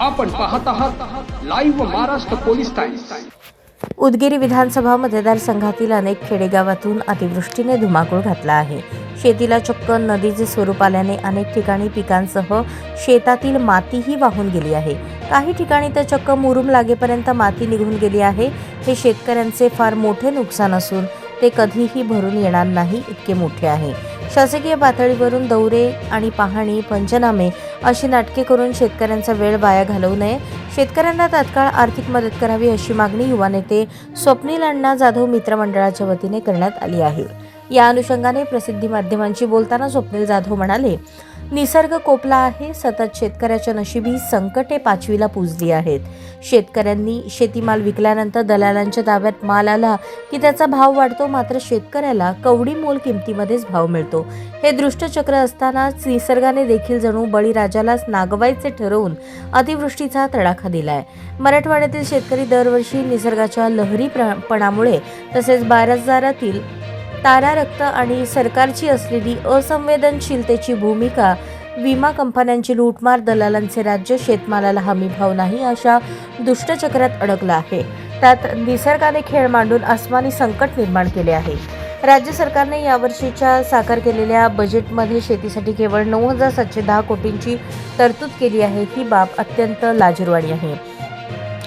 आपण पाहत आहात Live Maharashtra Police Times Udgir विधानसभा मतदारसंघातील अनेक खेडेगावातून अतिवृष्टीने धुमाकूळ घातला आहे. शेतीला चक्क नदीचे स्वरूप आल्याने अनेक ठिकाणी पिकांसह शेतातील मातीही वाहून गेली आहे. काही ठिकाणी तर चक्क मुरुम लागेपर्यंत माती निघून गेली आहे. हे शेतकऱ्यांचे फार मोठे नुकसान असून ते कधीही भरून येणार नाही इतके मोठे आहे. शासकीय पातळीवरून दौरे आणि पाहणी पंचनामे अशी नाटके करून शेतकऱ्यांचा वेळ वाया घालवू नये. शेतकऱ्यांना तात्काळ आर्थिक मदत करावी अशी मागणी युवा नेते स्वप्नील अण्णा जाधव मित्रमंडळाच्या वतीने करण्यात आली आहे. या अनुषंगाने प्रसिद्धी माध्यमांशी बोलताना स्वप्नील जाधव म्हणाले निसर्ग कोपला आहे. सतत शेतकऱ्याच्या नशिबी संकटे पाचवीला पुजली आहेत. शेतकऱ्यांनी शेतीमाल विकल्यानंतर दलालांच्या ताब्यात माल आला की त्याचा भाव वाढतो मात्र शेतकऱ्याला कवडी मोल किमतीमध्येच भाव मिळतो. हे दृष्टचक्र असतानाच निसर्गाने देखील जणू बळीराजालाच नागवायचे ठरवून अतिवृष्टीचा तडाखा दिलाय. मराठवाड्यातील शेतकरी दरवर्षी निसर्गाच्या लहरीपणामुळे तसेच बाजारातील तारा रक्त आणि सरकारची असलेली असंवेदनशीलतेची भूमिका विमा कंपन्यांची लूटमार दलालांचे राज्य शेतमालाला हमी भाव नाही अशा दुष्टचक्रात अडकलं आहे. त्यात निसर्गाने खेळ मांडून आसमानी संकट निर्माण केले आहे. राज्य सरकारने यावर्षीच्या साकार केलेल्या बजेटमध्ये शेतीसाठी केवळ नऊ हजार सातशे दहा कोटींची तरतूद केली आहे ही बाब अत्यंत लाजिरवाणी आहे.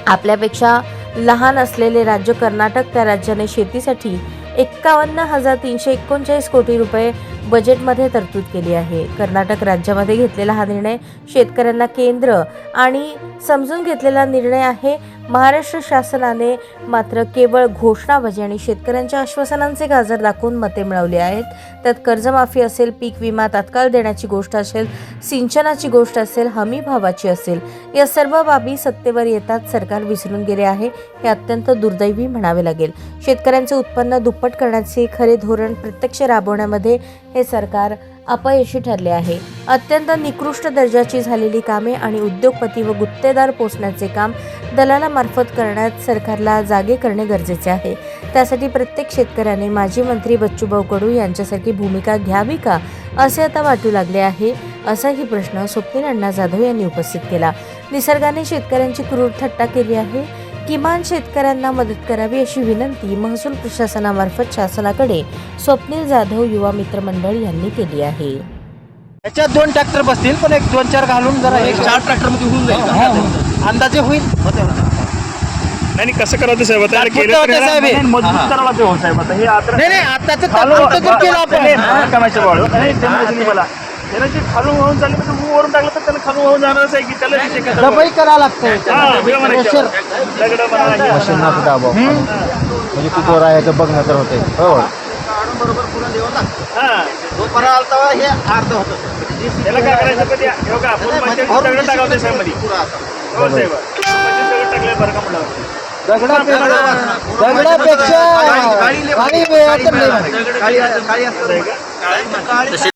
आपल्यापेक्षा लहान असलेले राज्य कर्नाटक त्या राज्याने शेतीसाठी एक्कावन्न हजार तीनशे एकोणचाळीस कोटी रुपये बजेटमध्ये तरतूद केली आहे. कर्नाटक राज्यामध्ये घेतलेला हा निर्णय शेतकऱ्यांना केंद्र आणि समजून घेतलेला निर्णय आहे. महाराष्ट्र शासनाने मात्र केवळ घोषणाबाजी आणि शेतकऱ्यांच्या आश्वासनांचे गाजर दाखवून मते मिळवली आहेत. त्यात कर्जमाफी असेल पीक विमा तात्काळ देण्याची गोष्ट असेल सिंचनाची गोष्ट असेल हमी भावाची असेल या सर्व बाबी सत्तेवर येतात सरकार विसरून गेले आहे. हे अत्यंत दुर्दैवी म्हणावे लागेल. शेतकऱ्यांचे उत्पन्न दुप्पट करण्याचे खरे धोरण प्रत्यक्ष राबवण्यामध्ये हे सरकार अपयशी ठरले आहे. अत्यंत निकृष्ट दर्जाची झालेली कामे आणि उद्योगपती व गुत्तेदार पोचण्याचे काम दलालामार्फत करण्यात सरकारला जागे करणे गरजेचे आहे. त्यासाठी प्रत्येक शेतकऱ्याने माजी मंत्री बच्चूभाऊ कडू यांच्यासारखी भूमिका घ्यावी का असे आता वाटू लागले आहे असाही प्रश्न स्वप्नील अण्णा जाधव यांनी उपस्थित केला. निसर्गाने शेतकऱ्यांची क्रूर थट्टा केली आहे. किमान शेतकऱ्यांना मदत करावी अशी विनंती महसूल प्रशासनामार्फत शासनाकडे स्वप्नील जाधव युवा मित्र मंडळ यांनी केली आहे याच्यात दोन ट्रॅक्टर बसतील पण एक दोन चार घालून जरा एक चार ट्रॅक्टरमध्ये होऊन जाईल अंदाजे होईल नाही कसं करावं ते साहेब आता होतं साहेब हे. नाही, मजबूत करावं लागतं हो साहेब आता हे आता नाही आताचं केलं आपण नाही मला त्याला जे खालून वाहून चाललं तर तू वरून टाकलं तर त्याला खालून वाहून जाणारच आहे की त्याला तिथे कसं डबई करावं लागतंय हा, वेळ म्हणायची. दगडं म्हणायची. मशीन दाबा म्हणजे किती वर आहे ते बघणं तर होते हो हा, जो परा आलता हे. अर्ध होतं त्याला काय करायचं कधी? हे बघा, आपण मध्यस्थी दगडं टाकावं साहेबमध्ये हो साहेब. मध्यस्थी दगड टाकले बरं का म्हणलं दगडापेक्षा